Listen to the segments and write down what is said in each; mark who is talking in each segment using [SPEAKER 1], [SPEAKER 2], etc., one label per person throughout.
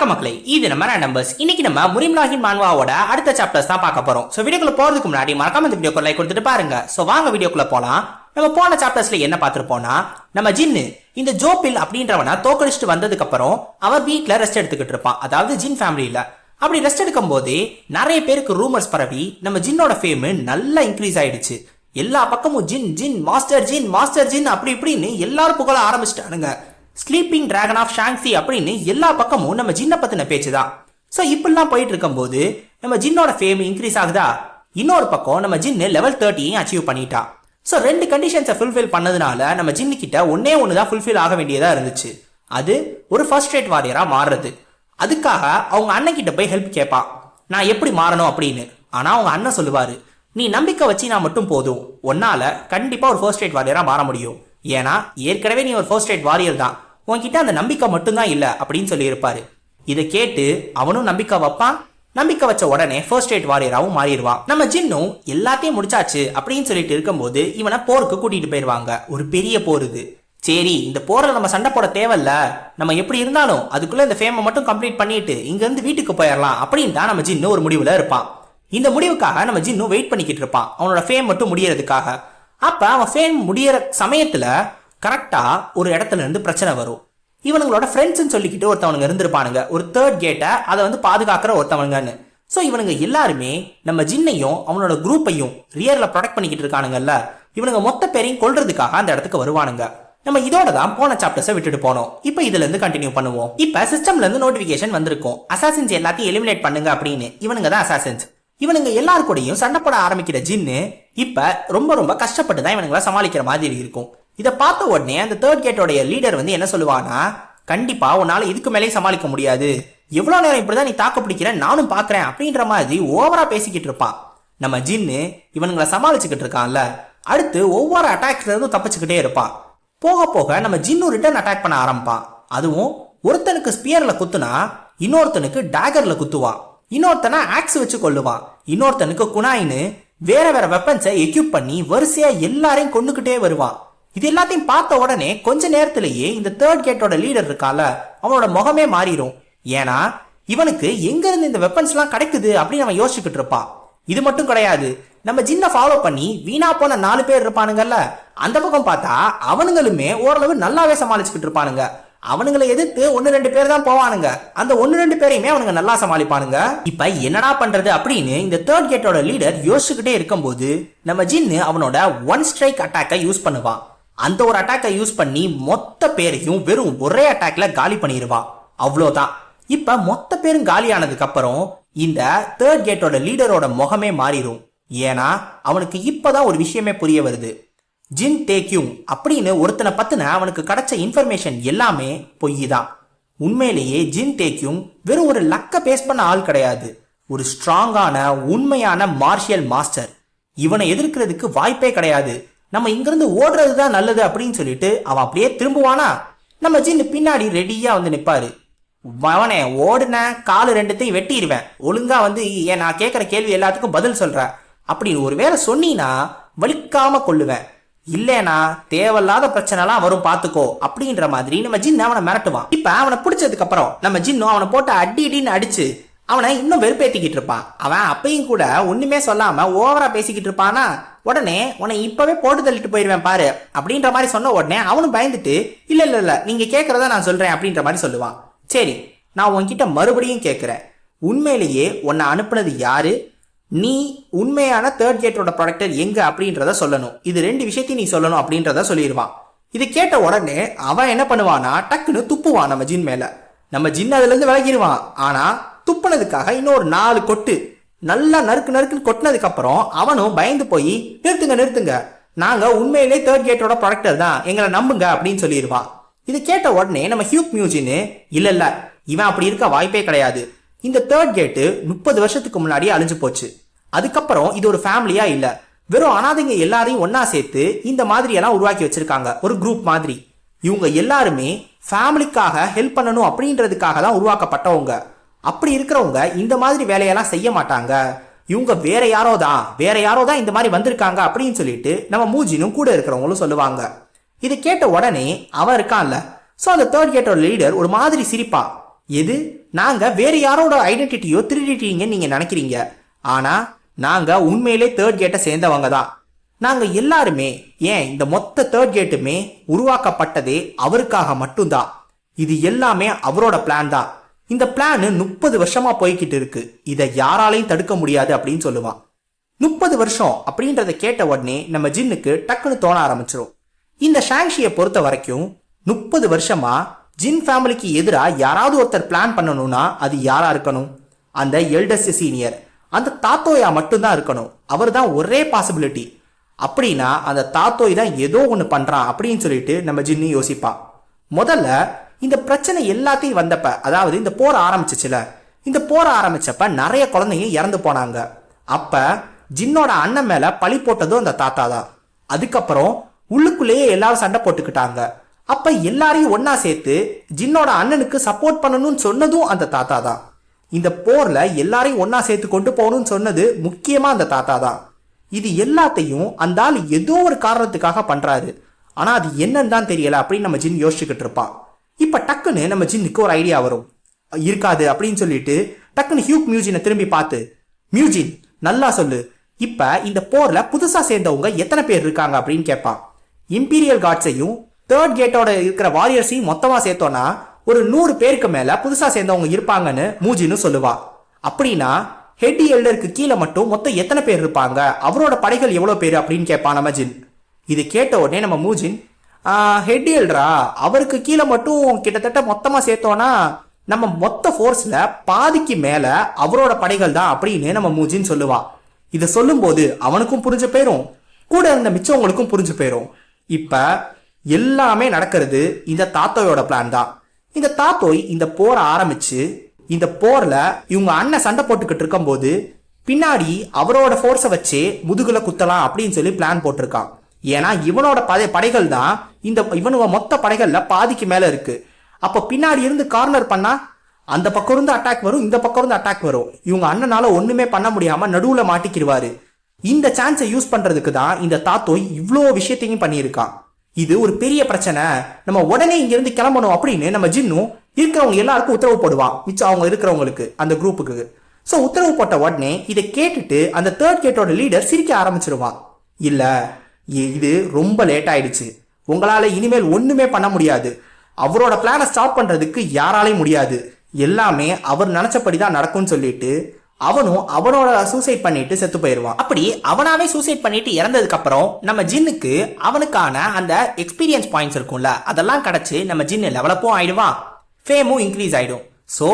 [SPEAKER 1] வணக்கம் மக்களே இது நம்ம நம்பர்ஸ் இன்னைக்கு நம்ம முரிம்லாஹின் மான்வாவோட அடுத்த சாப்டர்ஸ் தான் பார்க்க போறோம். சோ வீடியோக்குள்ள போறதுக்கு முன்னாடி மறக்காம இந்த வீடியோக்கு லைக் கொடுத்துட்டு பாருங்க. சோ வாங்க வீடியோக்குள்ள போலாம். நம்ம போன சாப்டர்ஸ்ல என்ன பார்த்துருப்போம்னா நம்ம ஜின்னு இந்த ஜோபில் அப்படின்றவனை தோக்கடிச்சிட்டு வந்ததுக்கு அப்புறம் அவன் வீட்ல ரெஸ்ட் எடுத்துக்கிட்டு இருப்பான். அதாவது ஜின் ஃபேமிலியில அப்படி ரெஸ்ட் எடுக்கும் போதே நிறைய பேருக்கு ரூமர்ஸ் பரவி நம்ம ஜின்னோட ஃபேம் நல்லா இன்க்ரீஸ் ஆயிடுச்சு. எல்லா பக்கமும் ஜின் ஜின் மாஸ்டர் ஜின் மாஸ்டர் ஜின் அப்படி இப்படின்னு எல்லாரும் புகழ ஆரம்பிச்சிட்டானுங்க. ஸ்லீப்பிங் டிராகன் ஆஃப் ஷாங்ஸி அப்படின்னு எல்லா பக்கமும் நம்ம ஜின்னை பத்தின பேச்சு தான் ஸோ இப்படிலாம் போயிட்டு இருக்கும்போது நம்ம ஜின்னோட ஃபேம் இன்க்ரீஸ் ஆகுதா? இன்னொரு பக்கம் நம்ம ஜின்னு லெவல் தேர்ட்டியும் அச்சீவ் பண்ணிட்டா. ஸோ ரெண்டு கண்டிஷன்ஸை ஃபுல்ஃபில் பண்ணதுனால நம்ம ஜின்னு கிட்ட ஒன்னே ஒன்று தான் ஃபுல்ஃபில் ஆக வேண்டியதாக இருந்துச்சு. அது ஒரு ஃபர்ஸ்ட் ரேட் வாரியராக மாறுறது. அதுக்காக அவங்க அண்ணன் கிட்ட போய் ஹெல்ப் கேட்பான் நான் எப்படி மாறணும் அப்படின்னு. ஆனால் அவங்க அண்ணன் சொல்லுவார் நீ நம்பிக்கை வச்சு நான் மட்டும் போதும். ஒன்னால கண்டிப்பாக ஒரு ஃபர்ஸ்ட் ரேட் வாரியராக மாற முடியும். ஏன்னா ஏற்கனவே நீ ஒரு ஃபர்ஸ்ட் எய்ட் வாரியர் தான். உன்கிட்ட அந்த நம்பிக்கை மட்டும்தான் இல்லை அப்படின்னு சொல்லியிருப்பாரு. இதை கேட்டு அவனும் நம்பிக்கை வைப்பான். நம்பிக்கை வச்ச உடனே ஃபர்ஸ்ட் எய்ட் வாரியராகவும் மாறிடுவான். நம்ம ஜின்னும் எல்லாத்தையும் முடிச்சாச்சு அப்படின்னு சொல்லிட்டு இருக்கும்போது இவனை போருக்கு கூட்டிட்டு போயிடுவாங்க. ஒரு பெரிய போர் இது. சரி இந்த போரில் நம்ம சண்டை போட தேவையில்ல. நம்ம எப்படி இருந்தாலும் அதுக்குள்ள இந்த ஃபேமை மட்டும் கம்ப்ளீட் பண்ணிட்டு இங்கேருந்து வீட்டுக்கு போயிடலாம் அப்படின்னு தான் நம்ம ஜின்னு ஒரு முடிவில் இருப்பான். இந்த முடிவுக்காக நம்ம ஜின்னு வெயிட் பண்ணிக்கிட்டு இருப்பான். அவனோட ஃபேம் மட்டும் முடியறதுக்காக. அப்ப அவன் ஃபேம் முடியற சமயத்துல கரெக்டா ஒரு இடத்துல இருந்து பிரச்சனை வரும். இவனுங்களோட ஃப்ரெண்ட்ஸ்ன்னு சொல்லிக்கிட்டு ஒருத்தவனுங்க இருந்திருப்பானுங்க. ஒரு தேர்ட் கேட்டை அதை வந்து பாதுகாக்கிற ஒருத்தவனுங்கன்னு. ஸோ இவனுங்க எல்லாருமே நம்ம ஜின்னையும் அவனோட குரூப்பையும் ரியரில் ப்ரொடெக்ட் பண்ணிக்கிட்டு இருக்கானுங்கல்ல. இவனுங்க மொத்த பேரையும் கொள்றதுக்காக அந்த இடத்துக்கு வருவானுங்க. நம்ம இதோட தான் போன சாப்டர்ஸை விட்டுட்டு போனோம். இப்போ இதுல இருந்து கண்டினியூ பண்ணுவோம். இப்போ சிஸ்டம்ல இருந்து நோட்டிபிகேஷன் வந்திருக்கும். அசாசின்ஸ் எல்லாத்தையும் எலிமினேட் பண்ணுங்க அப்படின்னு. இவனுங்க தான் அசாசின்ஸ் இவனுங்க எல்லாரு கூடயும் சண்டை போட ஆரம்பிக்கிற ஜின்னு இப்ப ரொம்ப ரொம்ப கஷ்டப்பட்டு தான் இவனுங்களை சமாளிக்கிற மாதிரி இருக்கும். இதை பார்த்த உடனே அந்த தேர்ட் கேட்டோடைய லீடர் வந்து என்ன சொல்லுவானா கண்டிப்பா உன்னால இதுக்கு மேலேயும் சமாளிக்க முடியாது. எவ்வளவு நேரம் இப்படிதான் நீ தாக்க பிடிக்கிற நானும் பாக்குறேன் அப்படின்ற மாதிரி ஓவரா பேசிக்கிட்டு இருப்பான் நம்ம ஜின்னு இவனுங்களை சமாளிச்சுக்கிட்டு இருக்கான்ல. அடுத்து ஒவ்வொரு அட்டாக்ல இருந்தும் தப்பிச்சுக்கிட்டே இருப்பான் போக போக நம்ம ஜின்னு ரிட்டர்ன் அட்டாக் பண்ண ஆரம்பிப்பான். அதுவும் ஒருத்தனுக்கு ஸ்பியர்ல குத்துனா இன்னொருத்தனுக்கு டேகர்ல குத்துவான் இன்னொருத்தனை ஆக்ஸ் வச்சு கொள்ளுவான் இன்னொருத்தனுக்கு குனாயின்னு வேற வேற வெப்பன்ஸை எக்யூப் பண்ணி வரிசையா எல்லாரையும் கொண்டுகிட்டே வருவான் இது எல்லாத்தையும் பார்த்த உடனே கொஞ்ச நேரத்திலேயே இந்த தேர்ட் கேட்டோட லீடர் இருக்கால அவனோட முகமே மாறிடும் ஏன்னா இவனுக்கு எங்க இருந்து இந்த வெப்பன்ஸ் எல்லாம் கிடைக்குது அப்படின்னு அவன் யோசிச்சுக்கிட்டு இருப்பான் இது மட்டும் கிடையாது நம்ம ஜின்ன ஃபாலோ பண்ணி வீணா போன நாலு பேர் இருப்பானுங்கல்ல அந்த பக்கம் பார்த்தா அவனுங்களுமே ஓரளவு நல்லாவே சமாளிச்சுக்கிட்டு இருப்பானுங்க. அவனுங்களை எதிர்த்து ஒன்னு ரெண்டு பேர் தான் போவானுங்க. அந்த ஒன்னு ரெண்டு பேரையுமே அவனுங்க நல்லா சமாளிப்பானுங்க. இப்ப என்னடா பண்றது அப்படின்னு இந்த தேர்ட் கேட்டோட லீடர் யோசிச்சுக்கிட்டே இருக்கும்போது நம்ம ஜின்னு அவனோட ஒன் ஸ்ட்ரைக் அட்டாக்கை யூஸ் பண்ணுவான். அந்த ஒரு அட்டாக்கை யூஸ் பண்ணி மொத்த பேரையும் வெறும் ஒரே அட்டாக்ல காலி பண்ணிடுவான் அவ்வளோதான். இப்ப மொத்த பேரும் காலியானதுக்கு அப்புறம் இந்த தேர்ட் கேட்டோட லீடரோட முகமே மாறிடும் ஏன்னா அவனுக்கு இப்பதான் ஒரு விஷயமே புரிய வருது. ஜின் டேக்யூங் அப்படின்னு ஒருத்தனை பத்தின அவனுக்கு கிடைச்ச இன்ஃபர்மேஷன் எல்லாமே பொய் தான் உண்மையிலேயே ஜின் டேக்யூங் வெறும் ஒரு லக்க பேஸ் பண்ண ஆள் கிடையாது. ஒரு ஸ்ட்ராங்கான உண்மையான மார்ஷியல் மாஸ்டர் இவனை எதிர்க்கிறதுக்கு வாய்ப்பே கிடையாது. நம்ம இங்கிருந்து ஓடுறது தான் நல்லது அப்படின்னு சொல்லிட்டு அவன் அப்படியே திரும்புவானா? நம்ம ஜின்னு பின்னாடி ரெடியா வந்து நிப்பாரு. அவனே ஓடுன காலு ரெண்டுத்தையும் வெட்டிடுவேன். ஒழுங்கா வந்து ஏன் நான் கேட்குற கேள்வி எல்லாத்துக்கும் பதில் சொல்கிறேன் அப்படின்னு ஒரு வேளை சொன்னீனா வலிக்காம கொள்ளுவேன். இல்லைனா தேவையில்லாத பிரச்சனைலாம் வரும் பாத்துக்கோ அப்படின்ற மாதிரி நம்ம ஜின் அவனை மிரட்டுவான். இப்ப அவனை பிடிச்சதுக்கு அப்புறம் நம்ம ஜின்னும் அவனை போட்டு அடி அடின்னு அடிச்சு அவனை இன்னும் வெறுப்பேத்திக்கிட்டு இருப்பான். அவன் அப்பையும் கூட ஒண்ணுமே சொல்லாம ஓவரா பேசிக்கிட்டு இருப்பானா? உடனே உன்னை இப்பவே போட்டு தள்ளிட்டு போயிருவேன் பாரு அப்படின்ற மாதிரி சொன்ன உடனே அவனும் பயந்துட்டு இல்ல இல்ல இல்ல நீங்க கேக்குறத நான் சொல்றேன் அப்படின்ற மாதிரி சொல்லுவான். சரி நான் உன்கிட்ட மறுபடியும் கேட்குறேன் உண்மையிலேயே உன்னை அனுப்புனது யாரு? நீ உண்மையான தேர்ட் கேட்டோட ப்ராடக்டர் எங்க அப்படின்றத சொல்லணும். இது ரெண்டு விஷயத்தையும் நீ சொல்லணும் அப்படின்றத சொல்லிடுவான் இது கேட்ட உடனே அவன் என்ன பண்ணுவானா டக்குன்னு துப்புவான் நம்ம ஜின் மேல. நம்ம ஜின் அதுல இருந்து விலகிடுவான் ஆனா துப்புனதுக்காக இன்னொரு நாலு கொட்டு நல்லா நறுக்கு நறுக்குன்னு கொட்டினதுக்கப்புறம் அவனும் பயந்து போய் நிறுத்துங்க நிறுத்துங்க. நாங்க உண்மையிலே தேர்ட் கேட்டோட ப்ராடக்டர் தான். எங்களை நம்புங்க அப்படின்னு சொல்லிடுவான் இது கேட்ட உடனே நம்ம ஹியூக் மியூஜின்னு இல்ல இல்ல. இவன் அப்படி இருக்க வாய்ப்பே கிடையாது. இந்த தேர்ட் கேட்டு முப்பது வருஷத்துக்கு முன்னாடியே அழிஞ்சு போச்சு. அதுக்கப்புறம் இது ஒரு ஃபேமிலியா இல்ல. வெறும் அனாதைங்க எல்லாரையும் ஒன்னா சேர்த்து இந்த மாதிரி எல்லாம் உருவாக்கி வச்சிருக்காங்க. ஒரு குரூப் மாதிரி. இவங்க எல்லாருமே ஃபேமிலிக்காக ஹெல்ப் பண்ணணும் அப்படின்றதுக்காக தான் உருவாக்கப்பட்டவங்க. அப்படி இருக்கிறவங்க இந்த மாதிரி வேலையெல்லாம் செய்ய மாட்டாங்க. இவங்க வேற யாரோ தான் வேற யாரோ தான் இந்த மாதிரி வந்திருக்காங்க அப்படின்னு சொல்லிட்டு நம்ம மூஜினும் கூட இருக்கிறவங்களும் சொல்லுவாங்க. இது கேட்ட உடனே அவன் இருக்கான்ல. ஸோ அந்த தேர்ட் கேட்டோட லீடர் ஒரு மாதிரி சிரிப்பா. எது? நாங்க வேற யாரோட ஐடென்டிட்டியோ திருடிட்டீங்கன்னு நீங்க நினைக்கிறீங்க. ஆனா நாங்க உண்மையிலே தேர்ட் கேட்டை சேர்ந்தவங்க தான். நாங்க எல்லாருமே ஏன் இந்த மொத்த தேர்ட் கேட்டுமே உருவாக்கப்பட்டதே அவருக்காக மட்டும்தான். இது எல்லாமே அவரோட பிளான் தான். இந்த பிளான் முப்பது வருஷமா போய்கிட்டு இருக்கு. இதை யாராலையும் தடுக்க முடியாது அப்படின்னு சொல்லுவான். முப்பது வருஷம் அப்படின்றத கேட்ட உடனே நம்ம ஜின்னுக்கு டக்குன்னு தோண ஆரம்பிச்சிரும். இந்த ஷாங்ஷியை பொறுத்த வரைக்கும் முப்பது வருஷமா ஜின் ஃபேமிலிக்கு எதிராக யாராவது ஒருத்தர் பிளான் பண்ணணும்னா அது யாரா இருக்கணும்? அந்த எல்டஸ்ட் சீனியர் அந்த தாத்தோயா மட்டும்தான் இருக்கணும். அவர் தான் ஒரே பாசிபிலிட்டி அப்படின்னா அந்த தாத்தோய் தான் ஏதோ ஒன்று பண்ணுறான் அப்படின்னு சொல்லிட்டு நம்ம ஜின்னு யோசிப்பான் முதல்ல இந்த பிரச்சனை எல்லாத்தையும் வந்தப்ப அதாவது இந்த போர் ஆரம்பிச்சிச்சுல இந்த போர் ஆரம்பிச்சப்ப நிறைய குழந்தைங்க இறந்து போனாங்க. அப்ப ஜின்னோட அண்ணன் மேல பழி போட்டதும் அந்த தாத்தா தான். அதுக்கப்புறம் உள்ளுக்குள்ளேயே எல்லாரும் சண்டை போட்டுக்கிட்டாங்க. அப்ப எல்லாரையும் ஒன்னா சேர்த்து ஜின்னோட அண்ணனுக்கு சப்போர்ட் பண்ணணும்னு சொன்னதும் அந்த தாத்தா தான். இந்த போர்ல எல்லாரையும் ஒன்றா சேர்த்து கொண்டு போகணும்னு சொன்னது முக்கியமா அந்த தாத்தா தான். இது எல்லாத்தையும் அந்த ஆள் ஏதோ ஒரு காரணத்துக்காக பண்றாரு. ஆனா அது என்னன்னு தான் தெரியல அப்படின்னு நம்ம ஜின் யோசிச்சுக்கிட்டு இருப்பான். இப்ப டக்குன்னு நம்ம ஜின்னுக்கு ஒரு ஐடியா வரும். இருக்காது அப்படின்னு சொல்லிட்டு டக்குன்னு ஹியூக் மியூஜினை திரும்பி பார்த்து மியூஜின் நல்லா சொல்லு. இப்ப இந்த போர்ல புதுசா சேர்ந்தவங்க எத்தனை பேர் இருக்காங்க? அப்படின்னு கேட்பான். இம்பீரியல் காட்ஸையும் தேர்ட் கேட்டோட இருக்கிற வாரியர்ஸையும் மொத்தமா சேர்த்தோன்னா ஒரு நூறு பேருக்கு மேல புதுசா சேர்ந்தவங்க இருப்பாங்கன்னு மூஜின்னு சொல்லுவா. அப்படின்னா ஹெட் எல்டருக்கு கீழே மட்டும் மொத்தம் எத்தனை பேர் இருப்பாங்க? அவரோட படைகள் எவ்வளவு பேர் அப்படின்னு கேட்பான் நம்ம ஜின். இது கேட்ட உடனே நம்ம மூஜின் ஹெட் எல்டரா அவருக்கு கீழே மட்டும் கிட்டத்தட்ட மொத்தமா சேர்த்தோம்னா நம்ம மொத்த ஃபோர்ஸ்ல பாதிக்கு மேல அவரோட படைகள் தான் அப்படின்னு நம்ம மூஜின் சொல்லுவா. இதை சொல்லும்போது அவனுக்கும் புரிஞ்சு போயிரும் கூட இருந்த மிச்சவங்களுக்கும் புரிஞ்சு போயிரும். இப்ப எல்லாமே நடக்கிறது இந்த தாத்தாவோட பிளான் தான். இந்த தாத்தோய் இந்த போரை ஆரம்பிச்சு இந்த போர்ல இவங்க அண்ணன் சண்டை போட்டுக்கிட்டு இருக்கும்போது பின்னாடி அவரோட ஃபோர்ஸை வச்சே முதுகுல குத்தலாம் அப்படின்னு சொல்லி பிளான் போட்டிருக்கான். ஏன்னா இவனோட படை படைகள் தான் இந்த இவனோட மொத்த படைகள்ல பாதிக்கு மேல இருக்கு. அப்ப பின்னாடி இருந்து கார்னர் பண்ணா அந்த பக்கம் இருந்து அட்டாக் வரும் இந்த பக்கம் இருந்து அட்டாக் வரும். இவங்க அண்ணனால ஒண்ணுமே பண்ண முடியாம நடுவுல மாட்டிக்கிடுவாரு இந்த சான்ஸை யூஸ் பண்றதுக்கு தான் இந்த தாத்தோய் இவ்வளோ விஷயத்தையும் பண்ணியிருக்கான். இது ஒரு பெரிய பிரச்சனை. நம்ம உடனே இங்கிருந்து கிளம்பணும் அப்படின்னு நம்ம ஜின்னும் இருக்கிறவங்க எல்லாருக்கும் உத்தரவு போடுவான் மிச்சம் அவங்க இருக்கிறவங்களுக்கு அந்த குரூப்புக்கு ஸோ உத்தரவு போட்ட உடனே இதை கேட்டுட்டு அந்த தேர்ட் கேட்டோட லீடர் சிரிக்க ஆரம்பிச்சிருவான் இல்லை இது ரொம்ப லேட் ஆயிடுச்சு. உங்களால் இனிமேல் ஒன்றுமே பண்ண முடியாது. அவரோட பிளானை ஸ்டாப் பண்ணுறதுக்கு யாராலையும் முடியாது. எல்லாமே அவர் நினச்சபடி தான் நடக்கும்னு சொல்லிட்டு அவனும் அவனோட சூசைட் பண்ணிட்டு செத்து போயிடுவான் அப்படி அவனாவே சூசைட் பண்ணிட்டு இறந்ததுக்கு அப்புறம் நம்ம ஜின்னுக்கு அவனுக்கான அந்த எக்ஸ்பீரியன்ஸ் பாயிண்ட்ஸ் இருக்கும்ல அதெல்லாம் கிடைச்சு நம்ம ஜின்னு லெவலப்பும் ஆயிடுவான். ஃபேமும் இன்க்ரீஸ் ஆயிடும். ஸோ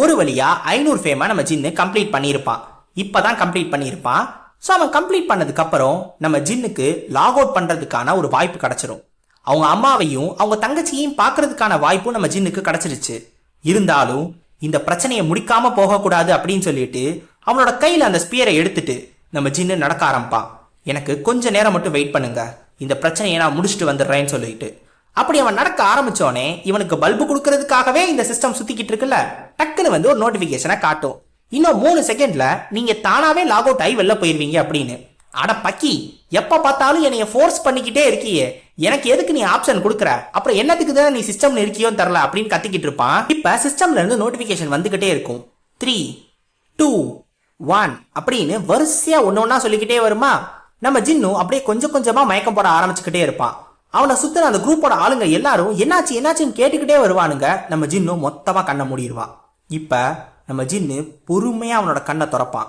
[SPEAKER 1] ஒரு வழியா ஐநூறு ஃபேமை நம்ம ஜின்னு கம்ப்ளீட் பண்ணியிருப்பான். இப்பதான் கம்ப்ளீட் பண்ணியிருப்பான். ஸோ அவன் கம்ப்ளீட் பண்ணதுக்கு அப்புறம் நம்ம ஜின்னுக்கு லாக் அவுட் பண்றதுக்கான ஒரு வாய்ப்பு கிடைச்சிரும். அவங்க அம்மாவையும் அவங்க தங்கச்சியையும் பார்க்கறதுக்கான வாய்ப்பும் நம்ம ஜின்னுக்கு கிடைச்சிருச்சு. இருந்தாலும் இந்த பிரச்சனையை முடிக்காம போகக்கூடாது அப்படின்னு சொல்லிட்டு அவனோட கையில அந்த ஸ்பியரை எடுத்துட்டு நம்ம ஜின்னு நடக்க ஆரம்பிப்பான் எனக்கு கொஞ்ச நேரம் மட்டும் வெயிட் பண்ணுங்க. இந்த பிரச்சனையை நான் முடிச்சுட்டு வந்துடுறேன்னு சொல்லிட்டு. அப்படி அவன் நடக்க ஆரம்பிச்சோனே இவனுக்கு பல்பு கொடுக்கறதுக்காகவே இந்த சிஸ்டம் சுத்திக்கிட்டு இருக்குல்ல டக்குன்னு வந்து ஒரு நோட்டிபிகேஷனை காட்டும். இன்னும் மூணு செகண்ட்ல நீங்க தானாவே லாக் அவுட் ஆகி வெளில போயிருவீங்க அப்படின்னு. அட பக்கி எப்ப பார்த்தாலும் என்னைய ஃபோர்ஸ் பண்ணிக்கிட்டே இருக்கியே. எனக்கு எதுக்கு நீ ஆப்ஷன் கொடுக்குற? அப்புறம் என்னத்துக்கு தான் நீ சிஸ்டம்ல இருக்கியோன்னு தரல அப்படின்னு கத்திக்கிட்டு இருப்பான். இப்ப சிஸ்டம்ல இருந்து நோட்டிபிகேஷன் வந்துகிட்டே இருக்கும். த்ரீ டூ ஒன் அப்படின்னு வரிசையா ஒன்னு ஒன்னா சொல்லிக்கிட்டே வருமா? நம்ம ஜின்னு அப்படியே கொஞ்சம் கொஞ்சமா மயக்கம் போட ஆரம்பிச்சுக்கிட்டே இருப்பான். அவனை சுத்தின அந்த குரூப்போட ஆளுங்க எல்லாரும் என்னாச்சு என்னாச்சுன்னு கேட்டுக்கிட்டே வருவானுங்க. நம்ம ஜின்னு மொத்தமா கண்ணை மூடிடுவான். இப்ப நம்ம ஜின்னு பொறுமையா அவனோட கண்ணை திறப்பான்.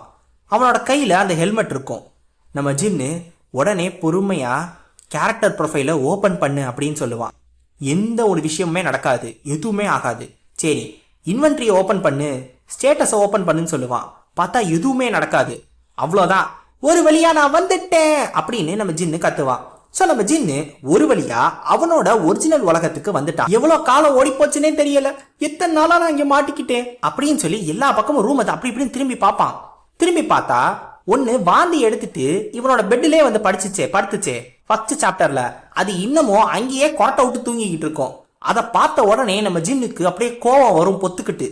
[SPEAKER 1] அவனோட கையில அந்த ஹெல்மெட் இருக்கும். நம்ம ஜின்னு உடனே பொறுமையாக கேரக்டர் ப்ரொஃபைலை ஓப்பன் பண்ணு அப்படின்னு சொல்லுவான். எந்த ஒரு விஷயமுமே நடக்காது எதுவுமே ஆகாது. சரி இன்வென்ட்ரியை ஓப்பன் பண்ணு ஸ்டேட்டஸை ஓப்பன் பண்ணுன்னு சொல்லுவான். பார்த்தா எதுவுமே நடக்காது. அவ்வளோதான். ஒரு வழியாக நான் வந்துட்டேன் அப்படின்னு நம்ம ஜின்னு கத்துவான். ஸோ நம்ம ஜின்னு ஒரு வழியா அவனோட ஒரிஜினல் உலகத்துக்கு வந்துட்டான். எவ்வளோ காலம் ஓடி போச்சுன்னே தெரியல. எத்தனை நாளாக நான் இங்கே மாட்டிக்கிட்டேன் அப்படின்னு சொல்லி எல்லா பக்கமும் ரூம் அப்படி இப்படின்னு திரும்பி பார்ப்பான். திரும்பி பார்த்தா ஒன்னு வாந்தி எடுத்துட்டு இவனோட பெட்டிலே வந்து படிச்சுச்சே படுத்துச்சே. ஃபர்ஸ்ட் சாப்டர்ல அது இன்னமும் அங்கேயே கொரட்டை விட்டு தூங்கிக்கிட்டு இருக்கும். அதை பார்த்த உடனே நம்ம ஜின்னுக்கு அப்படியே கோவம் வரும் பொத்துக்கிட்டு.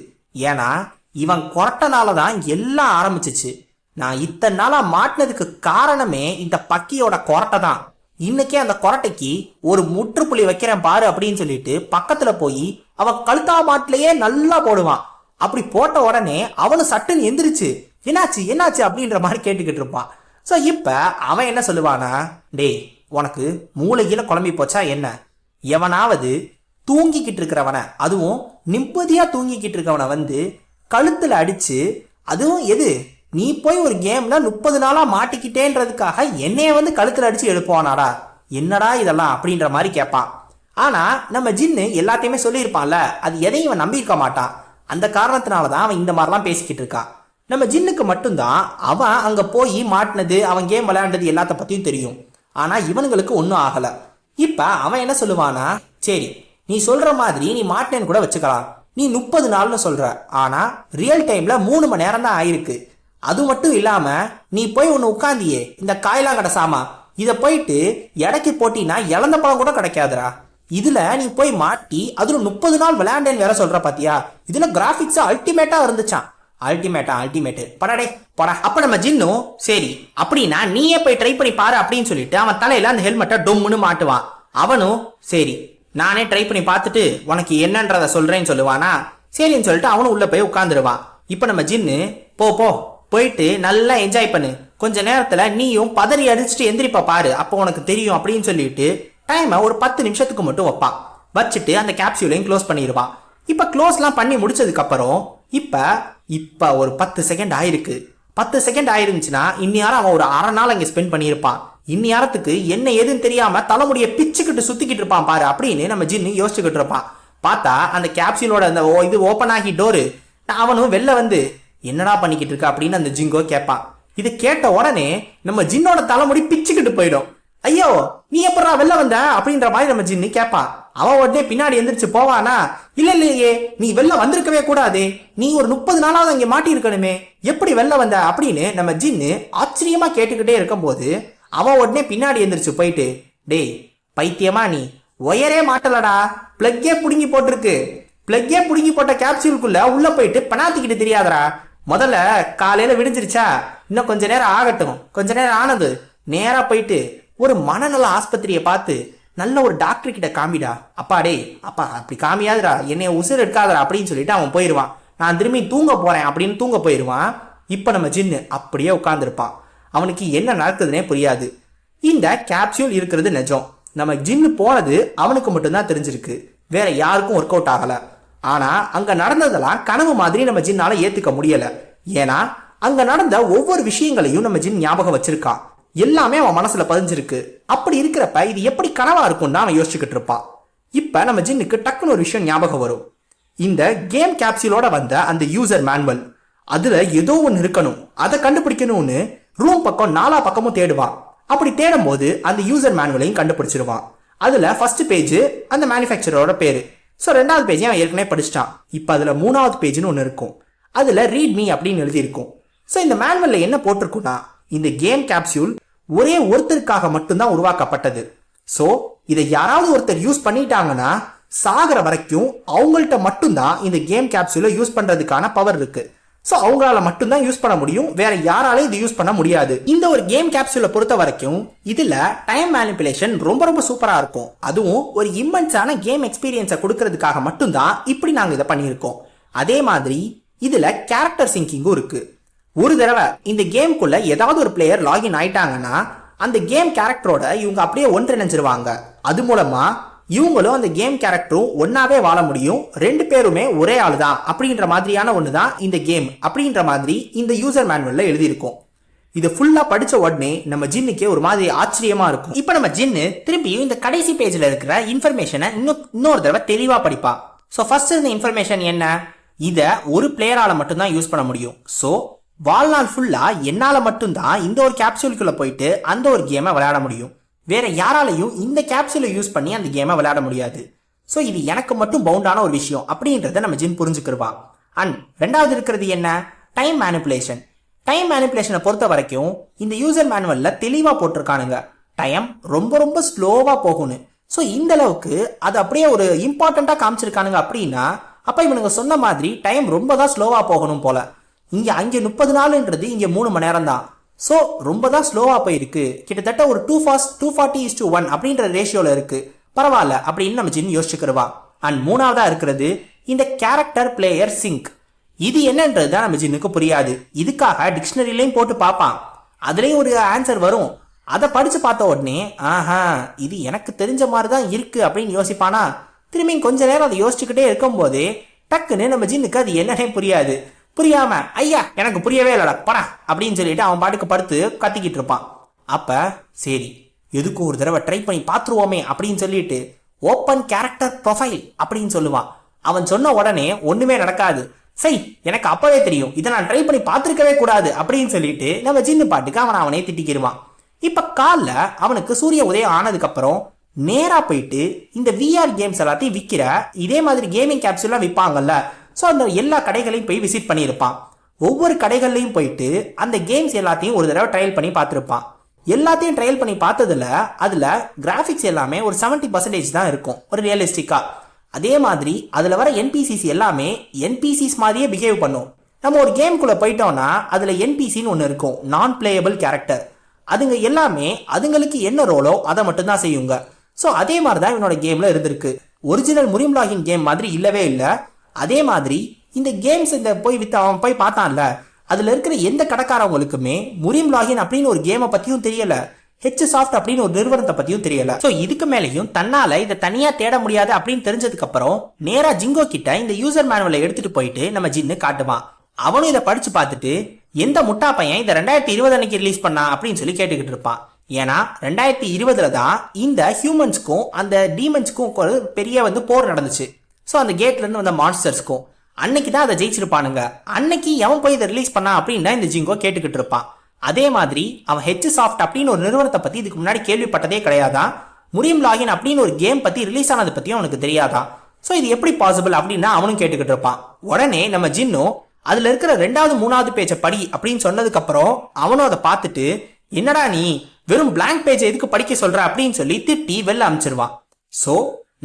[SPEAKER 1] ஏன்னா இவன் கொரட்டனால தான் எல்லாம் ஆரம்பிச்சிச்சு. நான் இத்தனை நாளா மாட்டினதுக்கு காரணமே இந்த பக்கியோட கொரட்டை தான். இன்னைக்கே அந்த கொரட்டைக்கு ஒரு முற்றுப்புள்ளி வைக்கிறேன் பாரு அப்படின்னு சொல்லிட்டு பக்கத்துல போய் அவன் கழுத்தா மாட்டிலேயே நல்லா போடுவான். அப்படி போட்ட உடனே அவனும் சட்டுன்னு எந்திரிச்சு என்னாச்சு என்னாச்சு அப்படின்ற மாதிரி கேட்டுக்கிட்டு இருப்பான். ஸோ இப்போ அவன் என்ன சொல்லுவானா? டேய் உனக்கு மூளையில குழம்பி போச்சா என்ன? எவனாவது தூங்கிக்கிட்டு இருக்கிறவனை அதுவும் நிம்மதியா தூங்கிக்கிட்டு இருக்கவனை வந்து கழுத்துல அடிச்சு அதுவும் எது? நீ போய் ஒரு கேம்ல முப்பது நாளா மாட்டிக்கிட்டேன்றதுக்காக என்னைய வந்து கழுத்துல அடிச்சு எழுப்புவானாடா? என்னடா இதெல்லாம் அப்படின்ற மாதிரி கேட்பான் ஆனா நம்ம ஜின்னு எல்லாத்தையுமே சொல்லியிருப்பான்ல அது எதையும் இவன் நம்பியிருக்க மாட்டான். அந்த காரணத்தினால தான் அவன் இந்த மாதிரிலாம் பேசிக்கிட்டு இருக்கான். நம்ம ஜின்னுக்கு மட்டும்தான் அவன் அங்க போய் மாட்டினது அவன் கேம் விளையாண்டது எல்லாத்த பத்தியும் தெரியும். ஆனா இவனுங்களுக்கு ஒன்றும் ஆகல. இப்ப அவன் என்ன சொல்லுவானா? சரி நீ சொல்ற மாதிரி நீ மாட்டினேன்னு கூட வச்சுக்கலாம். நீ முப்பது நாள்னு சொல்ற. ஆனா ரியல் டைம்ல மூணு மணி நேரம் தான் ஆயிருக்கு. அது மட்டும் இல்லாம நீ போய் ஒன்று உட்காந்தியே இந்த காயெல்லாம் சாமா இதை போயிட்டு எடைக்கு போட்டினா இழந்த பழம் கூட கிடைக்காதுடா. இதுல நீ போய் மாட்டி அதுல முப்பது நாள் விளையாண்டேன்னு வேற சொல்ற பாத்தியா? இதுல கிராபிக்ஸ் அல்டிமேட்டா இருந்துச்சான் அல்டிமேட்டா அல்டிமேட் படாடே படா. அப்ப நம்ம ஜின்னும் சரி அப்படின்னா நீயே போய் ட்ரை பண்ணி பாரு அப்படின்னு சொல்லிட்டு அவன் தலையில அந்த ஹெல்மெட்டை டொம்முன்னு மாட்டுவான். அவனும் சரி நானே ட்ரை பண்ணி பார்த்துட்டு உனக்கு என்னன்றத சொல்றேன்னு சொல்லுவானா? சரின்னு சொல்லிட்டு அவனும் உள்ள போய் உட்காந்துருவான் இப்ப நம்ம ஜின்னு போ போ போயிட்டு நல்லா என்ஜாய் பண்ணு. கொஞ்ச நேரத்துல நீயும் பதறி அடிச்சுட்டு எந்திரிப்ப பாரு. அப்போ உனக்கு தெரியும் அப்படின்னு சொல்லிட்டு டைமை ஒரு பத்து நிமிஷத்துக்கு மட்டும் வைப்பான். வச்சுட்டு அந்த கேப்சியூலையும் க்ளோஸ் பண்ணிடுவான் இப்ப க்ளோஸ்லாம் பண்ணி முடிச்சதுக்கு அப்புறம் இப்போ ஒரு பத்து செகண்ட் ஆயிருக்கு. பத்து செகண்ட் ஆயிருந்துச்சுன்னா இன்னியாரம் அவன் ஒரு அரை நாள் அங்கே ஸ்பெண்ட் பண்ணியிருப்பான். இன்னியாரத்துக்கு என்ன ஏதுன்னு தெரியாம தலைமுடிய பிச்சுக்கிட்டு சுத்திக்கிட்டு இருப்பான் பாரு அப்படின்னு நம்ம ஜின்னு யோசிச்சுக்கிட்டு இருப்பான். பார்த்தா அந்த கேப்சியூலோட அந்த ஓ- இது ஓப்பன் ஆகி டோரு அவனும் வெளில வந்து என்னடா பண்ணிக்கிட்டு இருக்க? அப்படின்னு அந்த ஜிங்கோ கேட்பான். இது கேட்ட உடனே நம்ம ஜின்னோட தலைமுடி பிச்சுக்கிட்டு போயிடும். ஐயோ நீ எப்படா வெளில வந்த? அப்படின்ற மாதிரி நம்ம ஜின்னு கேட்பான். அவன் உடனே பின்னாடி எந்திரிச்சு போவானா? இல்ல இல்லையே நீ வெளில வந்திருக்கவே கூடாது. நீ ஒரு முப்பது நாளாவது அங்கே மாட்டியிருக்கணுமே. எப்படி வெளில வந்த அப்படின்னு நம்ம ஜின்னு ஆச்சரியமா கேட்டுக்கிட்டே இருக்கும்போது அவன் உடனே பின்னாடி எந்திரிச்சு போயிட்டு டேய் பைத்தியமா நீ. ஒயரே மாட்டலடா. பிளக்கே புடுங்கி போட்டிருக்கு. பிளக்கே புடுங்கி போட்ட கேப்சூலுக்குள்ள உள்ள போயிட்டு பணாத்திக்கிட்டு தெரியாதடா. முதல்ல காலையில விடிஞ்சிருச்சா? இன்னும் கொஞ்ச நேரம் ஆகட்டும். கொஞ்ச நேரம் ஆனது. நேரா போயிட்டு ஒரு மனநல ஆஸ்பத்திரியை பார்த்து நல்ல ஒரு டாக்டர் கிட்ட காமிடா. அப்பா டேய் அப்பா அப்படி காமியாதுடா. என்னைய உசுர் எடுக்காதடா அப்படின்னு சொல்லிட்டு அவன் போயிடுவான் நான் திரும்பி தூங்க போறேன் அப்படின்னு தூங்க போயிடுவான் இப்போ நம்ம ஜின்னு அப்படியே உட்காந்துருப்பான் அவனுக்கு என்ன நடக்குதுன்னே புரியாது. இந்த கேப்சியூல் இருக்கிறது நிஜம். நம்ம ஜின்னு போனது அவனுக்கு மட்டும்தான் தெரிஞ்சிருக்கு. வேற யாருக்கும் ஒர்க் அவுட் ஆகல. ஆனா அங்க நடந்ததெல்லாம் கனவு மாதிரி நம்ம ஜின்னால ஏத்துக்க முடியல. ஏன்னா அங்க நடந்த ஒவ்வொரு விஷயங்களையும் நம்ம ஜின் ஞாபகம் வச்சிருக்கான் எல்லாமே அவன் மனசுல பதிஞ்சிருக்கு. அப்படி இருக்கிறப்ப இது எப்படி கனவா இருக்கும்னு அவன் யோசிச்சுக்கிட்டு இருப்பான் இப்ப நம்ம ஜின்னுக்கு டக்குன்னு ஒரு விஷயம் ஞாபகம் வரும். இந்த கேம் கேப்சியலோட வந்த அந்த யூசர் மேனுவல் அதுல ஏதோ ஒன்று இருக்கணும். அதை கண்டுபிடிக்கணும்னு ரூம் பக்கம் நாலா பக்கமும் தேடுவான் அப்படி தேடும் போது அந்த யூசர் மேனுவலையும் கண்டுபிடிச்சிருவான். அதுல ஃபர்ஸ்ட் பேஜ் அந்த மேனுஃபேக்சரோட பேரு. ஸோ ரெண்டாவது பேஜ் அவன் ஏற்கனவே படிச்சிட்டான். இப்போ அதில் மூணாவது பேஜ்னு ஒன்று இருக்கும். அதில் ரீட் மீ அப்படின்னு எழுதியிருக்கும். ஸோ இந்த மேனுவலில் என்ன போட்டிருக்குன்னா இந்த கேம் கேப்சியூல் ஒரே ஒருத்தருக்காக மட்டும்தான் உருவாக்கப்பட்டது. ஸோ இதை யாராவது ஒருத்தர் யூஸ் பண்ணிட்டாங்கன்னா சாகிற வரைக்கும் அவங்கள்ட்ட மட்டும்தான் இந்த கேம் கேப்சூலை யூஸ் பண்ணுறதுக்கான பவர் இருக்கு. ஸோ அவங்களால மட்டும்தான் யூஸ் பண்ண முடியும். வேற யாராலையும் இது யூஸ் பண்ண முடியாது. இந்த ஒரு கேம் கேப்சூலை பொறுத்த வரைக்கும் இதுல டைம் மேனிப்புலேஷன் ரொம்ப ரொம்ப சூப்பராக இருக்கும். அதுவும் ஒரு இம்மன்ஸான கேம் எக்ஸ்பீரியன்ஸை கொடுக்கறதுக்காக மட்டும்தான் இப்படி நாங்கள் இதை பண்ணியிருக்கோம். அதே மாதிரி இதுல கேரக்டர் சிங்கிங்கும் இருக்குது ஒரு தடவை இந்த கேம்குள்ள ஏதாவது ஒரு பிளேயர் லாகின் ஆயிட்டாங்கன்னா அந்த கேம் கேரக்டரோட இவங்க அப்படியே ஒன்றிணைஞ்சிருவாங்க அது மூலமா இவங்களும் அந்த கேம் கேரக்டரும் ஒன்னாவே வாழ முடியும். ரெண்டு பேருமே ஒரே ஆளு தான் அப்படின்ற மாதிரியான ஒன்று தான் இந்த கேம் அப்படின்ற மாதிரி இந்த யூசர் மேனுவலில் எழுதியிருக்கும். இது ஃபுல்லா படிச்ச உடனே நம்ம ஜின்னுக்கே ஒரு மாதிரி ஆச்சரியமா இருக்கும். இப்போ நம்ம ஜின்னு திருப்பியும் இந்த கடைசி பேஜ்ல இருக்கிற இன்ஃபர்மேஷனை இன்னும் இன்னொரு தடவை தெளிவா படிப்பா. ஸோ ஃபர்ஸ்ட் இந்த இன்ஃபர்மேஷன் என்ன? இதை ஒரு பிளேயரால மட்டும்தான் யூஸ் பண்ண முடியும். ஸோ வாழ்நாள் ஃபுல்லா என்னால் மட்டும்தான் இந்த ஒரு கேப்சூலுக்குள்ள போயிட்டு அந்த ஒரு கேமை விளையாட முடியும். வேற யாராலையும் இந்த கேப்சூலை யூஸ் பண்ணி அந்த கேமை விளையாட முடியாது. ஸோ இது எனக்கு மட்டும் பவுண்டான ஒரு விஷயம் அப்படின்றத நம்ம ஜின் புரிஞ்சுக்கிருவா. அண்ட் ரெண்டாவது இருக்கிறது என்ன? டைம் மேனிப்புலேஷன் டைம் மேனிப்புலேஷனை பொறுத்த வரைக்கும் இந்த யூசர் மேனுவலில் தெளிவாக போட்டிருக்கானுங்க. டைம் ரொம்ப ரொம்ப ஸ்லோவாக போகணும் ஸோ இந்த அளவுக்கு அது அப்படியே ஒரு இம்பார்ட்டண்ட்டாக காமிச்சிருக்கானுங்க அப்படின்னா அப்போ இவனுங்க சொன்ன மாதிரி டைம் ரொம்ப தான் ஸ்லோவாக போகணும் போல. இங்கே அங்கே முப்பது நாளுன்றது இங்கே மூணு மணி நேரம் தான் ஸோ ரொம்ப தான் ஸ்லோவாக போயிருக்கு. கிட்டத்தட்ட ஒரு two fast to forty is to one அப்படின்ற ரேஷியோவில் இருக்குது பரவாயில்ல அப்படின்னு நம்ம ஜின் யோசிச்சுக்கிறவா. அண்ட் மூணாவதாக இருக்கிறது இந்த கேரக்டர் பிளேயர் சிங்க் இது என்னன்றது தான் நம்ம ஜின்னுக்கு புரியாது. இதுக்காக டிக்ஷனரிலையும் போட்டு பார்ப்பான். அதுலேயும் ஒரு ஆன்சர் வரும். அதை படித்து பார்த்த உடனே ஆஹா இது எனக்கு தெரிஞ்ச மாதிரி தான் இருக்குது அப்படின்னு யோசிப்பானா? திரும்பியும் கொஞ்ச நேரம் அதை யோசிச்சுக்கிட்டே இருக்கும்போது டக்குன்னு நம்ம ஜின்னுக்கு அது என்னன்னே புரியாது. புரியாம ஐயா எனக்கு புரியவே இல்லடா படா அப்படின்னு சொல்லிட்டு அவன் பாட்டுக்கு படுத்து கத்திக்கிட்டு இருப்பான். அப்ப சரி எதுக்கும் ஒரு தடவை ட்ரை பண்ணி பார்த்துருவோமே அப்படின்னு சொல்லிட்டு ஓப்பன் கேரக்டர் ப்ரொஃபைல் அப்படின்னு சொல்லுவான். அவன் சொன்ன உடனே ஒண்ணுமே நடக்காது. சரி எனக்கு அப்பவே தெரியும் இதை நான் ட்ரை பண்ணி பார்த்துருக்கவே கூடாது அப்படின்னு சொல்லிட்டு நம்ம ஜின்னு பாட்டுக்கு அவன் அவனே திட்டிக்கிடுவான் இப்ப காலைல அவனுக்கு சூரிய உதயம் ஆனதுக்கு அப்புறம் போயிட்டு இந்த விஆர் கேம்ஸ் எல்லாத்தையும் விற்கிற இதே மாதிரி கேமிங் கேப்சூல்லாம் விற்பாங்கல்ல ஸோ அந்த எல்லா கடைகளையும் போய் விசிட் பண்ணியிருப்பான். ஒவ்வொரு கடைகள்லையும் போயிட்டு அந்த கேம்ஸ் எல்லாத்தையும் ஒரு தடவை ட்ரையல் பண்ணி பார்த்துருப்பான். எல்லாத்தையும் ட்ரையல் பண்ணி பார்த்ததுல அதில் கிராஃபிக்ஸ் எல்லாமே ஒரு 70% பர்சன்டேஜ் தான் இருக்கும் ஒரு ரியலிஸ்டிக்காக அதே மாதிரி அதில் வர என்பிசிஸ் எல்லாமே என்பிசிஸ் மாதிரியே பிஹேவ் பண்ணும். நம்ம ஒரு கேம்குள்ள போயிட்டோம்னா அதில் என்பிசின்னு ஒன்று இருக்கும் நான் பிளேயபிள் கேரக்டர் அதுங்க எல்லாமே அதுங்களுக்கு என்ன ரோலோ அதை மட்டும்தான் செய்யுங்க. ஸோ அதே மாதிரி தான் இவனோட கேமில் இருந்திருக்கு. ஒரிஜினல் முரிம்லாகின் கேம் மாதிரி இல்லவே இல்லை. அதே மாதிரி இந்த கேம்ஸ் இந்த போய் வித்து அவன் போய் பார்த்தான்ல அதில் இருக்கிற எந்த கடைக்காரவங்களுக்குமே முரிம் லாகின் அப்படின்னு ஒரு கேமை பற்றியும் தெரியல ஹெச் சாஃப்ட் அப்படின்னு ஒரு நிறுவனத்தை பத்தியும் தெரியல. சோ இதுக்கு மேலேயும் தன்னால இதை தனியா தேட முடியாது அப்படின்னு தெரிஞ்சதுக்கு அப்புறம் நேரா ஜிங்கோ கிட்ட இந்த யூசர் மேனுவலை எடுத்துட்டு போயிட்டு நம்ம ஜின்னு காட்டுவான். அவனும் இதை படிச்சு பார்த்துட்டு எந்த முட்டா பையன் இதை ரெண்டாயிரத்தி இருபது அன்னைக்கு ரிலீஸ் பண்ணா அப்படின்னு சொல்லி கேட்டுக்கிட்டு இருப்பான். ஏன்னா ரெண்டாயிரத்தி இருபதுல தான் இந்த ஹியூமன்ஸ்க்கும் அந்த டீமன்ஸ்க்கும் ஒரு பெரிய வந்து போர் நடந்துச்சு. ஸோ அந்த கேட்லேருந்து வந்த மான்ஸ்டர்ஸ்க்கும் அன்னைக்கு தான் அதை ஜெயிச்சிருப்பானுங்க. அன்னைக்கு எவன் போய் இதை ரிலீஸ் பண்ணா அப்படின்னு இந்த ஜிங்கோ கேட்டுக்கிட்டு இருப்பான். அதே மாதிரி அவன் ஹெச் சாஃப்ட் அப்படின்னு ஒரு நிறுவனத்தை பத்தி இதுக்கு முன்னாடி கேள்விப்பட்டதே கிடையாதான். முரியம் லாகின் அப்படின்னு ஒரு கேம் பத்தி ரிலீஸ் ஆனதை பத்தியும் அவனுக்கு தெரியாதான். ஸோ இது எப்படி பாசிபிள் அப்படின்னு அவனும் கேட்டுக்கிட்டு இருப்பான். உடனே நம்ம ஜின்னும் அதுல இருக்கிற ரெண்டாவது மூணாவது பேஜை படி அப்படின்னு சொன்னதுக்கு அப்புறம் அவனும் அதை பார்த்துட்டு என்னடா நீ வெறும் பிளாங்க் பேஜை எதுக்கு படிக்க சொல்ற? அப்படின்னு சொல்லி திட்டி வெளில அமிச்சிருவான். ஸோ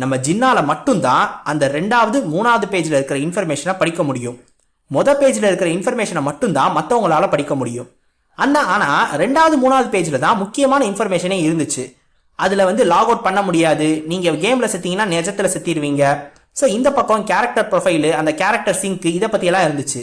[SPEAKER 1] நம்ம ஜின்னால மட்டும்தான் அந்த ரெண்டாவது மூணாவது பேஜில் இருக்கிற இன்ஃபர்மேஷனை படிக்க முடியும். மொதல் பேஜில் இருக்கிற இன்ஃபர்மேஷனை மட்டும்தான் மற்றவங்களால படிக்க முடியும். அந்த ஆனால் ரெண்டாவது மூணாவது பேஜில் தான் முக்கியமான இன்ஃபர்மேஷனே இருந்துச்சு. அதில் வந்து லாக் அவுட் பண்ண முடியாது. நீங்கள் கேமில் செத்தீங்கன்னா நெஜத்தில் செத்திடுவீங்க. ஸோ இந்த பக்கம் கேரக்டர் ப்ரொஃபைலு அந்த கேரக்டர் சிங்க் இதை பற்றியெல்லாம் இருந்துச்சு.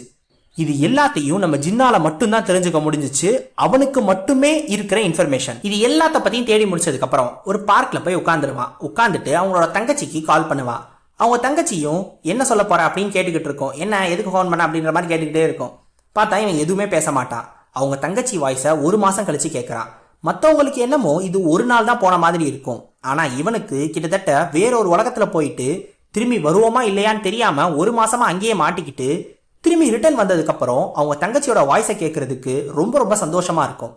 [SPEAKER 1] இது எல்லாத்தையும் நம்ம ஜின்னால மட்டும்தான் தெரிஞ்சுக்க முடிஞ்சிச்சு. அவனுக்கு மட்டுமே இருக்கிற இன்ஃபர்மேஷன் இது எல்லாத்த பத்தியும் தேடி முடிச்சதுக்கு அப்புறம் ஒரு பார்க்ல போய் உட்காந்துருவான் உட்காந்துட்டு அவங்களோட தங்கச்சிக்கு கால் பண்ணுவான். அவங்க தங்கச்சியும் என்ன சொல்ல போற அப்படின்னு கேட்டுக்கிட்டு இருக்கோம். என்ன எதுக்கு ஃபோன் பண்ண அப்படின்ற மாதிரி கேட்டுக்கிட்டே இருக்கும். பார்த்தா இவன் எதுவுமே பேச மாட்டான். அவங்க தங்கச்சி வாய்ஸை ஒரு மாசம் கழிச்சு கேட்கறான் மற்றவங்களுக்கு என்னமோ இது ஒரு நாள் தான் போன மாதிரி இருக்கும். ஆனா இவனுக்கு கிட்டத்தட்ட வேற ஒரு உலகத்துல போயிட்டு திரும்பி வருவோமா இல்லையான்னு தெரியாம ஒரு மாசமா அங்கேயே மாட்டிக்கிட்டு திரும்பி ரிட்டர்ன் வந்ததுக்கப்புறம் அவங்க தங்கச்சியோட வாய்ஸை கேட்குறதுக்கு ரொம்ப ரொம்ப சந்தோஷமாக இருக்கும்.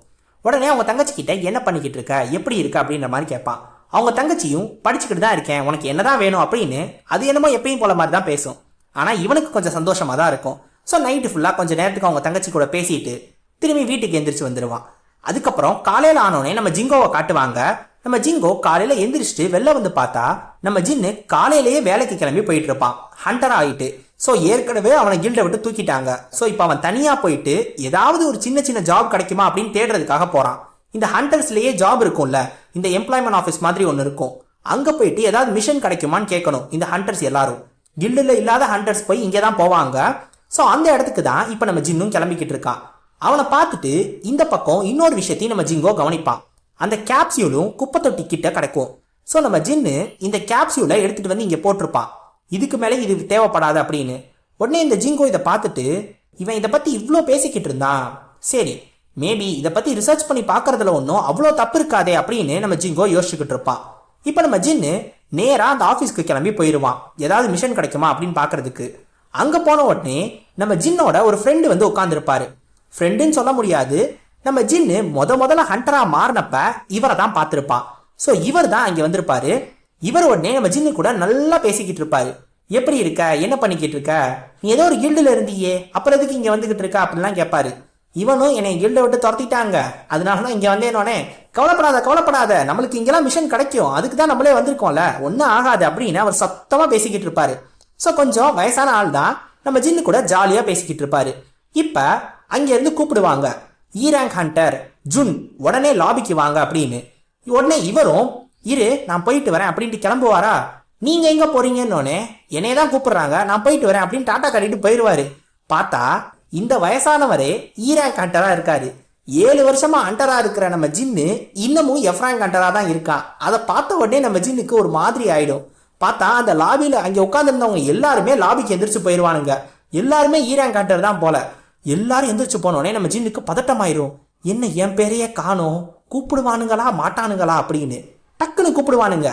[SPEAKER 1] உடனே அவங்க தங்கச்சிக்கிட்ட என்ன பண்ணிக்கிட்டு இருக்க? எப்படி இருக்க? அப்படின்ற மாதிரி கேட்பான். அவங்க தங்கச்சியும் படிச்சுக்கிட்டு தான் இருக்கேன். உனக்கு என்னதான் வேணும்? அப்படின்னு அது என்னமோ எப்பயும் போல மாதிரி தான் பேசும். ஆனால் இவனுக்கு கொஞ்சம் சந்தோஷமாக தான் இருக்கும். ஸோ நைட்டு ஃபுல்லாக கொஞ்சம் நேரத்துக்கு அவங்க தங்கச்சி கூட பேசிட்டு திரும்பி வீட்டுக்கு எந்திரிச்சு வந்துடுவான் அதுக்கப்புறம் காலையில் ஆனோடனே நம்ம ஜிங்கோவை காட்டுவாங்க. நம்ம ஜிங்கோ காலையில் எந்திரிச்சிட்டு வெளில வந்து பார்த்தா நம்ம ஜின்னு காலையிலேயே வேலைக்கு கிளம்பி போயிட்டு இருப்பான். ஹண்டர் ஆகிட்டு ஸோ ஏற்கனவே அவனை கில்டை விட்டு தூக்கிட்டாங்க. ஸோ இப்போ அவன் தனியாக போயிட்டு ஏதாவது ஒரு சின்ன சின்ன ஜாப் கிடைக்குமா அப்படின்னு தேடுறதுக்காக போகிறான் இந்த ஹண்டர்ஸ்லேயே ஜாப் இருக்கும்ல இந்த எம்ப்ளாய்மெண்ட் ஆஃபீஸ் மாதிரி ஒன்று இருக்கும். அங்கே போயிட்டு ஏதாவது மிஷன் கிடைக்குமான்னு கேட்கணும் இந்த ஹண்டர்ஸ் எல்லாரும். கில்டில் இல்லாத ஹண்டர்ஸ் போய் இங்கே தான் போவாங்க. ஸோ அந்த இடத்துக்கு தான் இப்போ நம்ம ஜின்னும் கிளம்பிக்கிட்டு இருக்கான். அவனை பார்த்துட்டு இந்த பக்கம் இன்னொரு விஷயத்தையும் நம்ம ஜிங்கோ கவனிப்பான். அந்த கேப்சியூலும் குப்பை தொட்டி கிட்ட கிடைக்கும். ஸோ நம்ம ஜின்னு இந்த கேப்சியூலை எடுத்துகிட்டு வந்து இங்கே போட்டிருப்பான். இதுக்கு மேலே இது தேவைப்படாது அப்படின்னு. உடனே இந்த ஜிங்கோ இதை பார்த்துட்டு இவன் இதை பற்றி இவ்வளோ பேசிக்கிட்டு இருந்தான். சரி மேபி இதை பற்றி ரிசர்ச் பண்ணி பார்க்கறதுல ஒன்றும் அவ்வளோ தப்பு இருக்காதே அப்படின்னு நம்ம ஜிங்கோ யோசிச்சுக்கிட்டு இருப்பான் இப்போ நம்ம ஜின்னு நேராக அந்த ஆஃபீஸ்க்கு கிளம்பி போயிடுவான் ஏதாவது மிஷன் கிடைக்குமா அப்படின்னு பார்க்கறதுக்கு. அங்கே போன உடனே நம்ம ஜின்னோட ஒரு ஃப்ரெண்டு வந்து உட்காந்துருப்பாரு ஃப்ரெண்டுன்னு சொல்ல முடியாது. நம்ம ஜின்னு முத முதல்ல ஹண்டராக மாறினப்ப இவரை தான் பார்த்துருப்பான். ஸோ இவர் தான் அங்கே வந்திருப்பாரு. இவர் உடனே நம்ம ஜின்னு கூட நல்லா பேசிக்கிட்டு இருப்பாரு. எப்படி இருக்க? என்ன பண்ணிக்கிட்டு இருக்க? நீ ஏதோ ஒரு கில்டில் இருந்தியே. அப்புறம் எதுக்கு இங்கே வந்துக்கிட்டு இருக்க? அப்படின்லாம் கேட்பாரு இவனும் என்னை கில்டை விட்டு துரத்திட்டாங்க. அதனால தான் இங்கே வந்தேனோனே. கவலைப்படாத கவலைப்படாத. நம்மளுக்கு இங்கெல்லாம் மிஷன் கிடைக்கும். அதுக்கு தான் நம்மளே வந்திருக்கோம்ல. ஒன்றும் ஆகாது அப்படின்னு அவர் சத்தமாக பேசிக்கிட்டு இருப்பாரு. ஸோ கொஞ்சம் வயசான ஆள் தான் நம்ம ஜின்னு கூட ஜாலியாக பேசிக்கிட்டு இருப்பாரு. இப்போ அங்கேருந்து கூப்பிடுவாங்க. ஈ ரேங்க் ஹண்டர் ஜுன் உடனே லாபிக்கு வாங்க அப்படின்னு. உடனே இவரும் இரு நான் போயிட்டு வரேன் அப்படின்ட்டு கிளம்புவாரா? நீங்கள் எங்கே போகிறீங்கன்னொன்னே என்னைய தான் கூப்பிடுறாங்க. நான் போயிட்டு வரேன் அப்படின்னு டாட்டா காட்டிட்டு போயிடுவார் பார்த்தா இந்த வயசானவரே e ஈராக் ஹண்டராக இருக்காரு. ஏழு வருஷமா அண்டரா இருக்கிற நம்ம ஜின்னு இன்னமும் எஃப்ராங் அண்டரா தான் இருக்கான் அதை பார்த்த உடனே நம்ம ஜின்னுக்கு ஒரு மாதிரி ஆயிடும். பார்த்தா அந்த லாபியில் அங்கே உட்காந்துருந்தவங்க எல்லாருமே லாபிக்கு எந்திரிச்சு போயிடுவானுங்க எல்லாருமே e ஈரான் ஹண்டர் தான் போல. எல்லாரும் எந்திரிச்சு போனோடனே நம்ம ஜின்னுக்கு பதட்டமாயிரும். என்ன என் பேரையே காணோம்? கூப்பிடுவானுங்களா? மாட்டானுங்களா? அப்படின்னு. டக்குன்னு கூப்பிடுவானுங்க.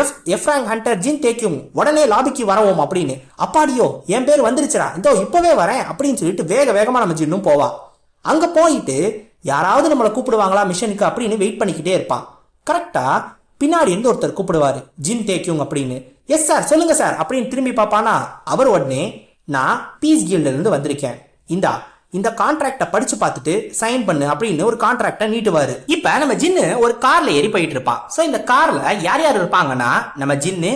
[SPEAKER 1] எஃப் எஃப்ராங் ஹண்டர் ஜின் தேக்கியும் உடனே லாபிக்கு வரவோம் அப்படின்னு. அப்பாடியோ என் பேர் வந்துருச்சுடா. இதோ இப்போவே வரேன் அப்படின்னு சொல்லிட்டு வேக வேகமாக நம்ம ஜின்னும் போவா. அங்கே போயிட்டு யாராவது நம்மளை கூப்பிடுவாங்களா மிஷனுக்கு அப்படின்னு வெயிட் பண்ணிக்கிட்டே இருப்பான் கரெக்டாக பின்னாடி இருந்து ஒருத்தர் கூப்பிடுவாரு ஜின் தேக்கியும் அப்படின்னு. எஸ் சார் சொல்லுங்க சார் அப்படின்னு திரும்பி பார்ப்பானா? அவர் உடனே நான் பீஸ் கில்டிலிருந்து வந்திருக்கேன். இந்தா இந்த கான்ட்ராக்டை படிச்சு பார்த்துட்டு சைன் பண்ணு அப்படின்னு ஒரு கான்ட்ராக்டை நீட்டுவாரு. இப்ப நம்ம ஜின்னு ஒரு கார்ல ஏறி போயிட்டு இருப்பான். ஸோ இந்த கார்ல யார் யார் இருப்பாங்கன்னா நம்ம ஜின்னு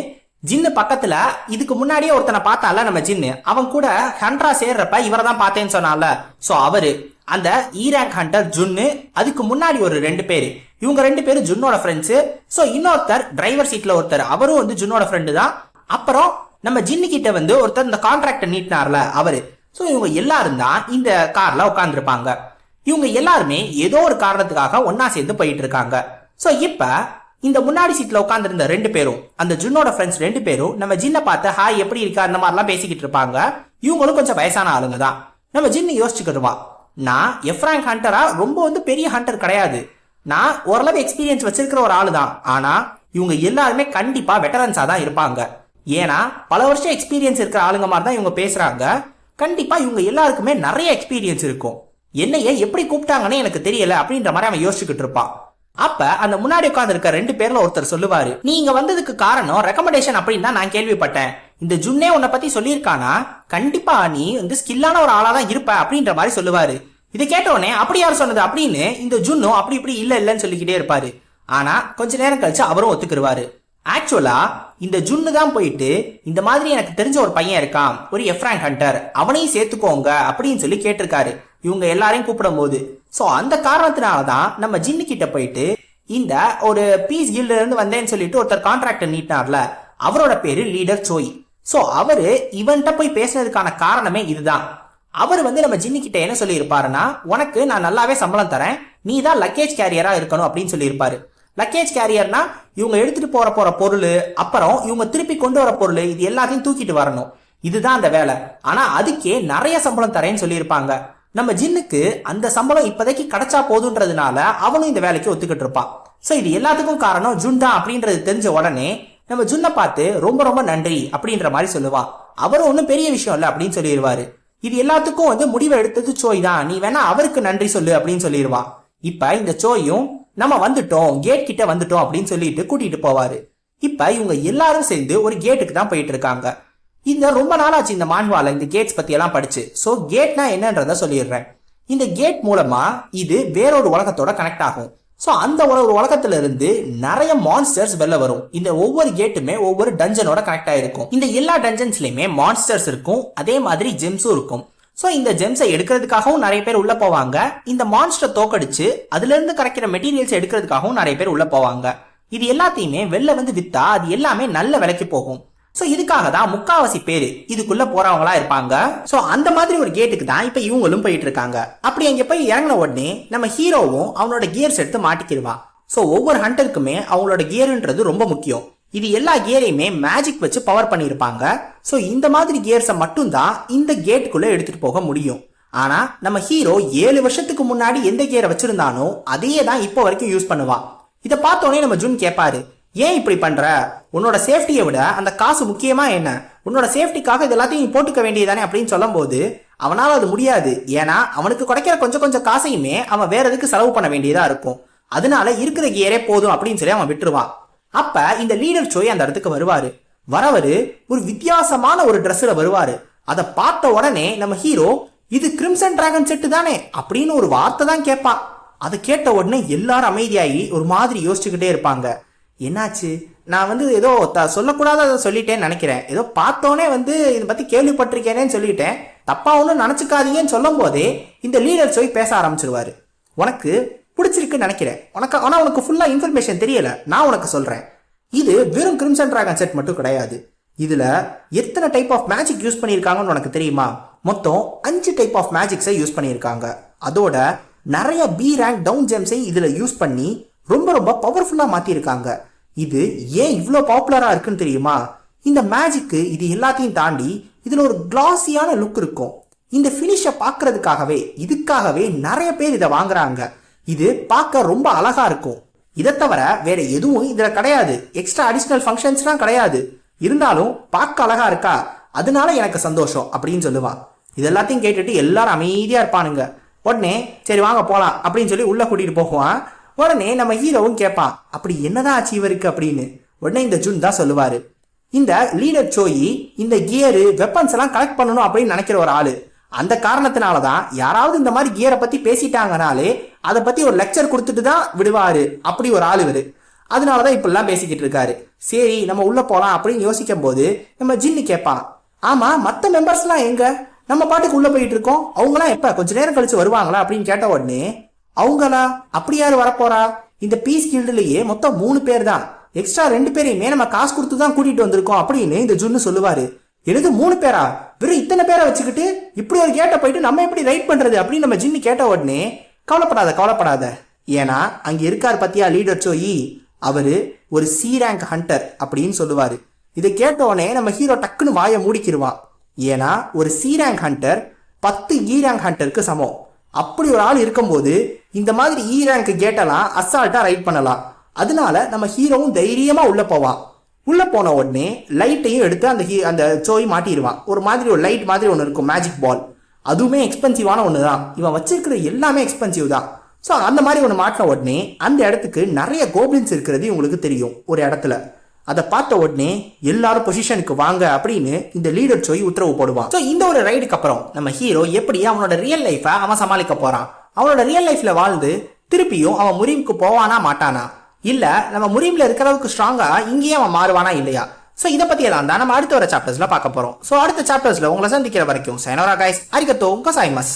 [SPEAKER 1] ஜின்னு பக்கத்துல இதுக்கு முன்னாடியே ஒருத்தனை பார்த்தால நம்ம ஜின்னு. அவன் கூட ஹண்ட்ரா சேர்றப்ப இவரை தான் பார்த்தேன்னு சொன்னால சோ அவரு அந்த ஈராக் ஹண்டர் ஜுன்னு அதுக்கு முன்னாடி ஒரு ரெண்டு பேர். இவங்க ரெண்டு பேரும் ஜுன்னோட ஃப்ரெண்ட்ஸு ஸோ இன்னொருத்தர் டிரைவர் சீட்ல ஒருத்தர். அவரும் வந்து ஜுன்னோட ஃப்ரெண்டு தான். அப்புறம் நம்ம ஜின்னு கிட்ட வந்து ஒருத்தர் இந்த கான்ட்ராக்டை நீட்டினார்ல அவரு. ஸோ இவங்க எல்லாரும் தான் இந்த கார்ல உட்காந்துருப்பாங்க இவங்க எல்லாருமே ஏதோ ஒரு காரணத்துக்காக ஒன்னா சேர்ந்து போயிட்டு இருக்காங்க ஸோ இப்ப இந்த முன்னாடி சீட்ல உட்காந்துருந்த ரெண்டு பேரும் அந்த ஜுன்னோட ஃப்ரெண்ட்ஸ் ரெண்டு பேரும் நம்ம ஜின்னை பார்த்து ஹாய் எப்படி இருக்கா? அந்த மாதிரிலாம் பேசிக்கிட்டு இருப்பாங்க. இவங்களும் கொஞ்சம் வயசான ஆளுங்க தான். நம்ம ஜின்னு யோசிச்சுக்கிடுவா நான் எஃப்ராங்க் ஹண்டரா ரொம்ப வந்து பெரிய ஹண்டர் கிடையாது. நான் ஓரளவு எக்ஸ்பீரியன்ஸ் வச்சிருக்கிற ஒரு ஆளு தான். ஆனா இவங்க எல்லாருமே கண்டிப்பா வெட்டரன்ஸா தான் இருப்பாங்க. ஏன்னா பல வருஷம் எக்ஸ்பீரியன்ஸ் இருக்கிற ஆளுங்க மாதிரி தான் இவங்க பேசுறாங்க. கண்டிப்பா இவங்க எல்லாருக்குமே நிறைய எக்ஸ்பீரியன்ஸ் இருக்கும். என்னைய எப்படி கூப்பிட்டாங்கன்னு எனக்கு தெரியல அப்படின்ற மாதிரி அவன் யோசிச்சுக்கிட்டு இருப்பான். அப்ப அந்த முன்னாடி உட்கார்ந்து இருக்க ரெண்டு பேர்ல ஒருத்தர் சொல்லுவாரு நீங்க வந்ததுக்கு காரணம் ரெக்கமெண்டேஷன் அப்படின்னு தான் நான் கேள்விப்பட்டேன். இந்த ஜுன்னே உன்னை பத்தி சொல்லியிருக்கானா? கண்டிப்பா நீ வந்து ஸ்கில்லான ஒரு ஆளா தான் இருப்ப அப்படின்ற மாதிரி சொல்லுவாரு. இதை கேட்ட அப்படி யார் சொன்னது? அப்படின்னு இந்த ஜுன்னும் அப்படி இப்படி இல்ல இல்லன்னு சொல்லிக்கிட்டே இருப்பாரு. ஆனா கொஞ்ச நேரம் கழிச்சு அவரும் ஒத்துக்குருவாரு. ஆக்சுவலா இந்த ஜுன்னு தான் போயிட்டு இந்த மாதிரி எனக்கு தெரிஞ்ச ஒரு பையன் இருக்கான் ஒரு எஃப்ராங்க் ஹண்டர் அவனையும் சேர்த்துக்கோங்க அப்படின்னு சொல்லி கேட்டிருக்காரு. இவங்க எல்லாரையும் கூப்பிடும் போது சோ அந்த காரணத்தினால தான் நம்ம ஜின்னு கிட்ட போயிட்டு இந்த ஒரு பீஸ் கில்ல இருந்து வந்தேன்னு சொல்லிட்டு ஒருத்தர் கான்ட்ராக்டர் நீட்டினார்ல அவரோட பேரு லீடர் சோய் சோ அவரு இவன்கிட்ட போய் பேசினதுக்கான காரணமே இதுதான். அவர் வந்து நம்ம ஜின்னு கிட்ட என்ன சொல்லியிருப்பாருன்னா உனக்கு நான் நல்லாவே சம்பளம் தரேன் நீ தான் லக்கேஜ் கேரியரா இருக்கணும் அப்படின்னு சொல்லியிருப்பாரு. லக்கேஜ் கேரியர்னா இவங்க எடுத்துட்டு போற போற பொருள் அப்புறம் இவங்க திருப்பி கொண்டு வர பொருள் இது எல்லாத்தையும் தூக்கிட்டு வரணும். இதுதான் அந்த வேலை. ஆனா அதுக்கே நிறைய சம்பளம் தரேன்னு சொல்லியிருப்பாங்க. நம்ம ஜின்னுக்கு அந்த சம்பளம் இப்போதைக்கு கிடைச்சா போதுன்றதுனால அவனும் இந்த வேலைக்கு ஒத்துக்கிட்டு இருப்பான். ஸோ இது எல்லாத்துக்கும் காரணம் ஜுன் தான் அப்படின்றது தெரிஞ்ச உடனே நம்ம ஜுன்னை பார்த்து ரொம்ப ரொம்ப நன்றி அப்படின்ற மாதிரி சொல்லுவான். அவரும் ஒன்றும் பெரிய விஷயம் இல்லை அப்படின்னு சொல்லிடுவாரு. இது எல்லாத்துக்கும் வந்து முடிவை எடுத்தது சோய் தான். நீ வேணா அவருக்கு நன்றி சொல்லு அப்படின்னு சொல்லிடுவான். இப்ப இந்த சோயும் நம்ம வந்துட்டோம் கேட் கிட்ட வந்துட்டோம் அப்படின்னு சொல்லிட்டு கூட்டிட்டு போவாரு. இப்ப இவங்க எல்லாரும் சேர்ந்து ஒரு கேட்டுக்கு தான் போயிட்டு இருக்காங்க. இந்த ரொம்ப நாளாச்சு இந்த மான்வால இந்த கேட்ஸ் பத்தி எல்லாம் படிச்சு. சோ கேட்னா என்னன்றத சொல்லிடுறேன். இந்த கேட் மூலமா இது வேறொரு உலகத்தோட கனெக்ட் ஆகும். சோ அந்த ஒரு உலகத்துல இருந்து நிறைய மான்ஸ்டர்ஸ் வெளில வரும். இந்த ஒவ்வொரு கேட்டுமே ஒவ்வொரு டஞ்சனோட கனெக்ட் ஆயிருக்கும். இந்த எல்லா டஞ்சன்ஸ்லயுமே மான்ஸ்டர்ஸ் இருக்கும். அதே மாதிரி ஜெம்ஸும் இருக்கும். ஸோ இந்த ஜெம்ஸை எடுக்கிறதுக்காகவும் நிறைய பேர் உள்ள போவாங்க. இந்த மான்ஸ்டர் தோக்கடிச்சு அதுலேருந்து கரைக்கிற கிடைக்கிற மெட்டீரியல்ஸ் எடுக்கிறதுக்காகவும் நிறைய பேர் உள்ள போவாங்க. இது எல்லாத்தையுமே வெளில வந்து வித்தா அது எல்லாமே நல்ல விலைக்கு போகும். ஸோ இதுக்காக தான் முக்காவாசி பேர் இதுக்குள்ள போறவங்களா இருப்பாங்க. ஸோ அந்த மாதிரி ஒரு கேட்டுக்கு தான் இப்போ இவங்களும் போயிட்டு இருக்காங்க அப்படி அங்கே போய் இறங்கின உடனே நம்ம ஹீரோவும் அவனோட கியர்ஸ் எடுத்து மாட்டிக்கிடுவான் ஸோ ஒவ்வொரு ஹண்டருக்குமே அவங்களோட கியருன்றது ரொம்ப முக்கியம். இது எல்லா கியரையுமே மேஜிக் வச்சு பவர் பண்ணியிருப்பாங்க. ஸோ இந்த மாதிரி கியர்ஸை மட்டும்தான் இந்த கேட்டுக்குள்ளே எடுத்துகிட்டு போக முடியும். ஆனால் நம்ம ஹீரோ ஏழு வருஷத்துக்கு முன்னாடி எந்த கியரை வச்சுருந்தானோ அதையே தான் இப்போ வரைக்கும் யூஸ் பண்ணுவான். இதை பார்த்தோன்னே நம்ம ஜூன் கேட்பாரு ஏன் இப்படி பண்ணுற உன்னோட சேஃப்டியை விட அந்த காசு முக்கியமாக என்ன? உன்னோட சேஃப்டிக்காக இது எல்லாத்தையும் நீ போட்டுக்க வேண்டியதானே அப்படின்னு சொல்லும்போது அவனால் அது முடியாது. ஏன்னா அவனுக்கு கிடைக்கிற கொஞ்சம் கொஞ்சம் காசையுமே அவன் வேற எதுக்கு செலவு பண்ண வேண்டியதாக இருக்கும். அதனால இருக்கிற கியரே போதும் அப்படின்னு சொல்லி அவன் விட்டுருவான். அப்ப இந்த லீடர் சோய் அந்த இடத்துக்கு வருவாரு. வரவரு ஒரு வித்தியாசமான ஒரு ட்ரெஸ்ல வருவாரு. அதை பார்த்த உடனே நம்ம ஹீரோ இது கிரிம்சன் டிராகன் செட்டு தானே அப்படின்னு ஒரு வார்த்தை தான் கேட்பா அதை கேட்ட உடனே எல்லாரும் அமைதியாகி ஒரு மாதிரி யோசிச்சுக்கிட்டே இருப்பாங்க. என்னாச்சு? நான் வந்து ஏதோ த சொல்லக்கூடாத சொல்லிட்டேன்னு நினைக்கிறேன். ஏதோ பார்த்தோன்னே வந்து இதை பத்தி கேள்விப்பட்டிருக்கேனேன்னு சொல்லிட்டேன். தப்பா ஒன்றும் நினச்சிக்காதீங்கன்னு சொல்லும் போதே இந்த லீடர் சொல்லி பேச ஆரம்பிச்சிருவாரு. உனக்கு பிடிச்சிருக்குன்னு நினைக்கிறேன். உனக்கு ஆனால் உனக்கு ஃபுல்லாக இன்ஃபர்மேஷன் தெரியல. நான் உனக்கு சொல்கிறேன் இது வெறும் கிரிம்சன் ட்ராகன் செட் மட்டும் கிடையாது. இதில் எத்தனை டைப் ஆஃப் மேஜிக் யூஸ் பண்ணியிருக்காங்கன்னு உனக்கு தெரியுமா? மொத்தம் அஞ்சு டைப் ஆஃப் மேஜிக்ஸை யூஸ் பண்ணியிருக்காங்க. அதோட நிறைய பி ரேங்க் டவுன் ஜெம்ஸை இதில் யூஸ் பண்ணி ரொம்ப ரொம்ப பவர்ஃபுல்லாக மாற்றிருக்காங்க இது ஏன் இவ்வளோ பாப்புலராக இருக்குன்னு தெரியுமா? இந்த மேஜிக்கு இது எல்லாத்தையும் தாண்டி இதில் ஒரு கிளாஸியான லுக் இருக்கும். இந்த ஃபினிஷை பார்க்கறதுக்காகவே இதுக்காகவே நிறைய பேர் இதை வாங்குறாங்க. இது பார்க்க ரொம்ப அழகா இருக்கும். இதை தவிர வேற எதுவும் இதுல கிடையாது. எக்ஸ்ட்ரா அடிஷ்னல் ஃபங்க்ஷன்ஸ்லாம் கிடையாது. இருந்தாலும் பார்க்க அழகா இருக்கா? அதனால எனக்கு சந்தோஷம் அப்படின்னு சொல்லுவான். இது எல்லாத்தையும் கேட்டுட்டு எல்லாரும் அமைதியா இருப்பானுங்க. உடனே சரி வாங்க போலாம் அப்படின்னு சொல்லி உள்ள கூட்டிட்டு போகுவான். உடனே நம்ம ஹீரோவும் கேட்பான் அப்படி என்னதான் ஆச்சு இவருக்கு? அப்படின்னு. உடனே இந்த ஜூன் தான் சொல்லுவாரு. இந்த லீடர் சோயி இந்த கியரு வெப்பன்ஸ் எல்லாம் கலெக்ட் பண்ணணும் அப்படின்னு நினைக்கிற ஒரு ஆளு. அந்த காரணத்தினால தான் யாராவது இந்த மாதிரி கியரை பற்றி பேசிட்டாங்கனாலே அதை பற்றி ஒரு லெக்சர் கொடுத்துட்டு தான் விடுவார். அப்படி ஒரு ஆள் அதனால தான் இப்படிலாம் பேசிக்கிட்டு இருக்காரு. சரி நம்ம உள்ளே போகலாம் அப்படின்னு யோசிக்கும் போது நம்ம ஜின்னு கேட்பான். ஆமாம் மற்ற மெம்பர்ஸ்லாம் எங்கே? நம்ம பாட்டுக்கு உள்ளே போயிட்டு இருக்கோம். அவங்களாம் எப்போ? கொஞ்ச நேரம் கழிச்சு வருவாங்களா அப்படின்னு கேட்ட உடனே அவங்களா? அப்படி யார் வரப்போறா? இந்த பீஸ் கில்டுலேயே மொத்தம் மூணு பேர் தான். எக்ஸ்ட்ரா ரெண்டு பேரையுமே நம்ம காசு கொடுத்து தான் கூட்டிகிட்டு வந்திருக்கோம் அப்படின்னு இந்த ஜுன்னு சொல்லுவார். எனது மூணு பேரா? வெறும் இத்தனை பேரை வச்சுக்கிட்டு இப்படி ஒரு கேட்ட போயிட்டு நம்ம எப்படி ரைட் பண்றது அப்படின்னு நம்ம ஜின்னு கேட்ட உடனே கவலைப்படாத கவலைப்படாத. ஏன்னா அங்க இருக்கார் பத்தியா லீடர் சோயி அவரு ஒரு சி ரேங்க் ஹண்டர் அப்படின்னு சொல்லுவாரு. இதை கேட்ட உடனே நம்ம ஹீரோ டக்குன்னு வாயை மூடிக்கிடுவான் ஏன்னா ஒரு சி ரேங்க் ஹண்டர் பத்து இ ரேங்க் ஹண்டருக்கு சமம். அப்படி ஒரு ஆள் இருக்கும்போது இந்த மாதிரி இ ரேங்க் கேட்டெல்லாம் அசால்ட்டா ரைட் பண்ணலாம். அதனால நம்ம ஹீரோவும் தைரியமா உள்ள போவான். உள்ளே போன உடனே லைட்டையும் எடுத்து அந்த ஹீ அந்த சோய் மாட்டிடுவான். ஒரு மாதிரி ஒரு லைட் மாதிரி ஒன்று இருக்கும் மேஜிக் பால் அதுவுமே எக்ஸ்பென்சிவான ஒன்று தான் இவன் வச்சிருக்கிற எல்லாமே எக்ஸ்பென்சிவ் தான். ஸோ அந்த மாதிரி ஒன்று மாட்டின உடனே அந்த இடத்துக்கு நிறைய கோப்ளின்ஸ் இருக்கிறது உங்களுக்கு தெரியும் ஒரு இடத்துல. அதை பார்த்த உடனே எல்லாரும் பொசிஷனுக்கு வாங்க அப்படின்னு இந்த லீடர் சொல்லி உத்தரவு போடுவான். ஸோ இந்த ஒரு ரைடுக்கு அப்புறம் நம்ம ஹீரோ எப்படி அவனோட ரியல் லைஃப்பை அவன் சமாளிக்க போகிறான் அவனோட ரியல் லைஃப்பில் வாழ்ந்து திருப்பியும் அவன் முரீமுக்கு போவானா மாட்டானா? இல்ல நம்ம முரீம்ல இருக்கிற அளவுக்கு ஸ்ட்ராங்கா இங்கேயே அவன் மாறுவானா இல்லையா? ஸோ இதை பத்தி எல்லாம் தான் நம்ம அடுத்த வர சாப்டர்ஸ்ல பார்க்க போறோம். ஸோ அடுத்த சாப்டர்ஸ்ல உங்களை சந்திக்கிற வரைக்கும் சைனோரா கைஸ் அரிக்கத்தோ உங்க சாய்மஸ்